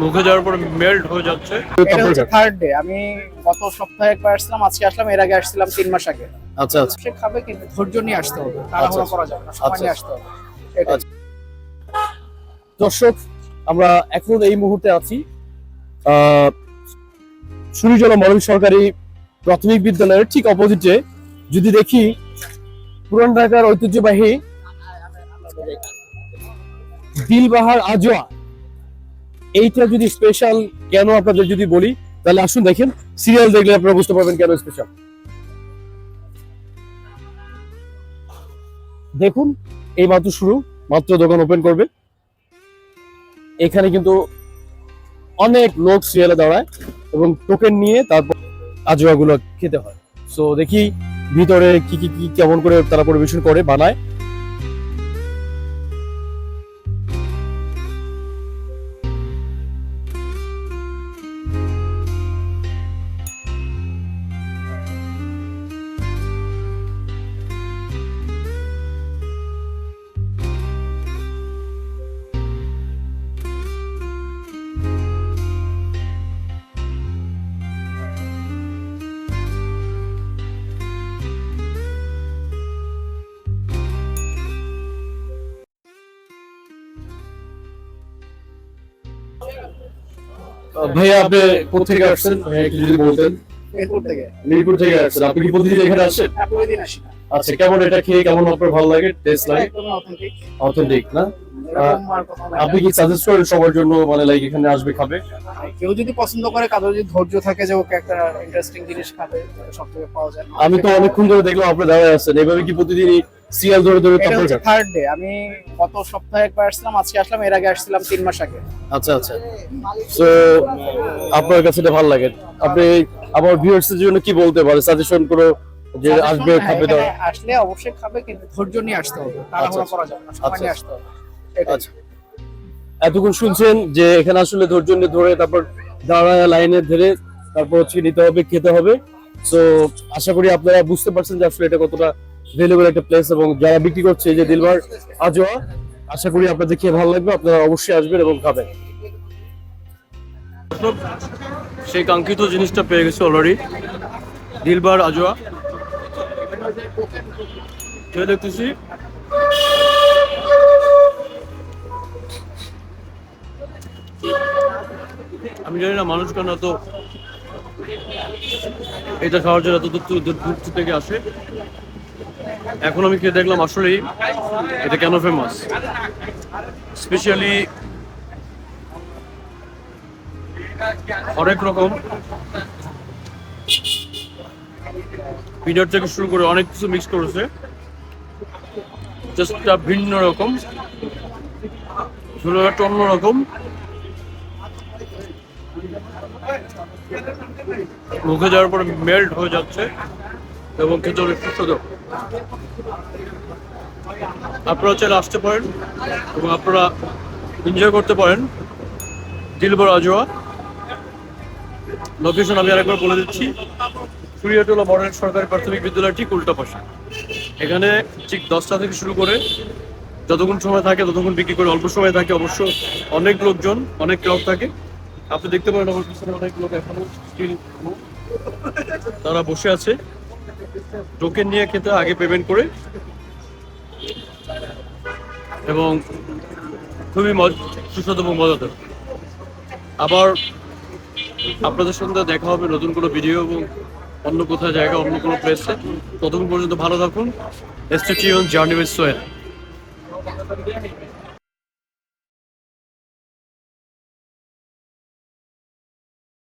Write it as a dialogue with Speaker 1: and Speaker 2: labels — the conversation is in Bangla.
Speaker 1: মুখে যাওয়ার পর মেল্ট হয়ে যাচ্ছে।
Speaker 2: এটা হচ্ছে থার্ড ডে আমি গত সপ্তাহে একবার আসলাম আজকে আসলাম এর আগে আসছিলাম তিন মাস আগে।
Speaker 3: আচ্ছা আচ্ছা।
Speaker 2: সে খাবে কিন্তু ধৈর্য নিয়ে আসতে হবে তাড়াহুড়ো করা যাবে না সময়
Speaker 3: আচ্ছা।
Speaker 2: নিয়ে আসতে হবে। এটা
Speaker 3: আচ্ছা। দর্শক আমরা এখন এই মুহূর্তে আছি আহ, সুরিজলা মডেল সরকারি প্রাথমিক বিদ্যালয়ের ঠিক অপোজিটে। যদি দেখি পুরান ঢাকার ঐতিহ্যবাহী দিলবাহার আজোয়া এইটা যদি স্পেশাল কেন আপনাদের যদি বলি, তাহলে আসুন দেখেন সিরিয়াল দেখলে আপনারা বুঝতে পারবেন কেন স্পেশাল দেখুন, এই মাত্র শুরু, মাত্র দোকান ওপেন করবে। এখানে কিন্তু অনেক লোক সিরিয়ালে দাঁড়ায় এবং টোকেন নিয়ে তারপর আজোয়াগুলো খেতে হয়। সো দেখি ভিতরে কি কি কি, কেমন করে তারা পরিবেশন করে, বানায়। ভাইয়া আপনি কোথেকে আসছেন? ভাইয়া একটু যদি বলতেন। মিরপুর থেকে। আসছেন। আপনি কি প্রতিদিন এখানে আসেন?
Speaker 2: হ্যাঁ,
Speaker 3: আচ্ছা কেমন এটা খেয়ে কেমন আপনার ভালো লাগে? টেস্ট লাগে?
Speaker 2: অথেন্টিক
Speaker 3: না। আপনি কি সাজেস্ট করেন সবার জন্য মানে লাইক এখানে আসবে খাবে?
Speaker 2: কেউ যদি পছন্দ করে কারও যদি ধৈর্য থাকে যে ওকে একটা ইন্টারেস্টিং জিনিস খাবে সব থেকে পাওয়া যায়।
Speaker 3: আমি তো অনেকক্ষণ ধরে দেখলাম আপনি দাঁড়ায় আছেন। এভাবে কি প্রতিদিনই সিরিয়াল ধরে ধরে
Speaker 2: এটা হচ্ছে থার্ড ডে আমি গত সপ্তাহে একবার আসলাম আজকে আসলাম এর আগে আসছিলাম তিন মাস আগে।
Speaker 3: আচ্ছা আচ্ছা। সো আপনার কাছে এটা ভালো লাগে। আপনি আমার ভিউয়ার্স এর জন্য কি বলতে পারে সাজেশন করো যে আসবে খাবে দাও
Speaker 2: আসলে অবশ্যই খাবে কিন্তু ধৈর্য নিয়ে আসতে হবে। তাড়াহুড়ো করা যাবে না সময়
Speaker 3: আচ্ছা।
Speaker 2: নিয়ে আসতে হবে।
Speaker 3: আচ্ছা। এতক্ষণ শুনছেন যে এখানে আসলে ধৈর্য নিয়ে ধরে তারপর দাঁড়ায় লাইনে ধরে তারপর হচ্ছে নিতে হবে খেতে হবে। সো আশা করি আপনারা বুঝতে পারছেন যে আসলে এটা কতটা ভ্যালুয়েবল একটা প্লেস এবং যারা বিক্রি করছে যে দিলবার আজোয়া, আশা করি আপনাদের খেয়ে ভালো লাগবে, আপনারা অবশ্যই আসবেন এবং খাবেন।
Speaker 1: সেই কাঙ্ক্ষিত জিনিসটা পেয়ে গেছে অলরেডি দিলবার আজোয়া। খেয়ে দেখতেছি। আমি জানি না মানুষ কেন এত এটা খাওয়ার জন্য এত দূর দূর থেকে আসে। এখন আমি খেয়ে দেখলাম আসলেই এটা কেন ফেমাস স্পেশালি অনেক রকম। পিনাট থেকে শুরু করে অনেক কিছু মিক্স করেছে। জাস্ট ভিন্ন রকম। ফ্লেভারটা অন্যরকম মুখে যাওয়ার পর মেল্ট হয়ে যাচ্ছে। এবং খেতে অনেক সুস্বাদু আপনারা চাইলে আসতে পারেন এবং আপনারা এনজয় করতে পারেন। দিলবর আজোয়া। লোকেশন আমি আরেকবার বলে দিচ্ছি। সুরিয়াটোলা মডেল সরকারি প্রাথমিক বিদ্যালয় ঠিক উল্টা পাশে। এখানে ঠিক দশটা থেকে শুরু করে যতক্ষণ সময় থাকে, ততক্ষণ বিক্রি করে অল্প সময় থাকে অবশ্য অনেক লোকজন, অনেক ক্লাব থাকে। আপনি দেখতে পারেন আমার পিছনে অনেক লোক এখনও তারা বসে আছে। টোকেন নিয়ে খেতে আগে পেমেন্ট করে। এবং খুবই সুস্বাদু এবং মজাদার। আবার আপনাদের সঙ্গে দেখা হবে নতুন কোনো ভিডিও এবং অন্য কোথাও জায়গা, অন্য কোনো প্লেসে ততক্ষণ পর্যন্ত ভালো থাকুন। এসটিউন জার্নি উইথ সোয়েল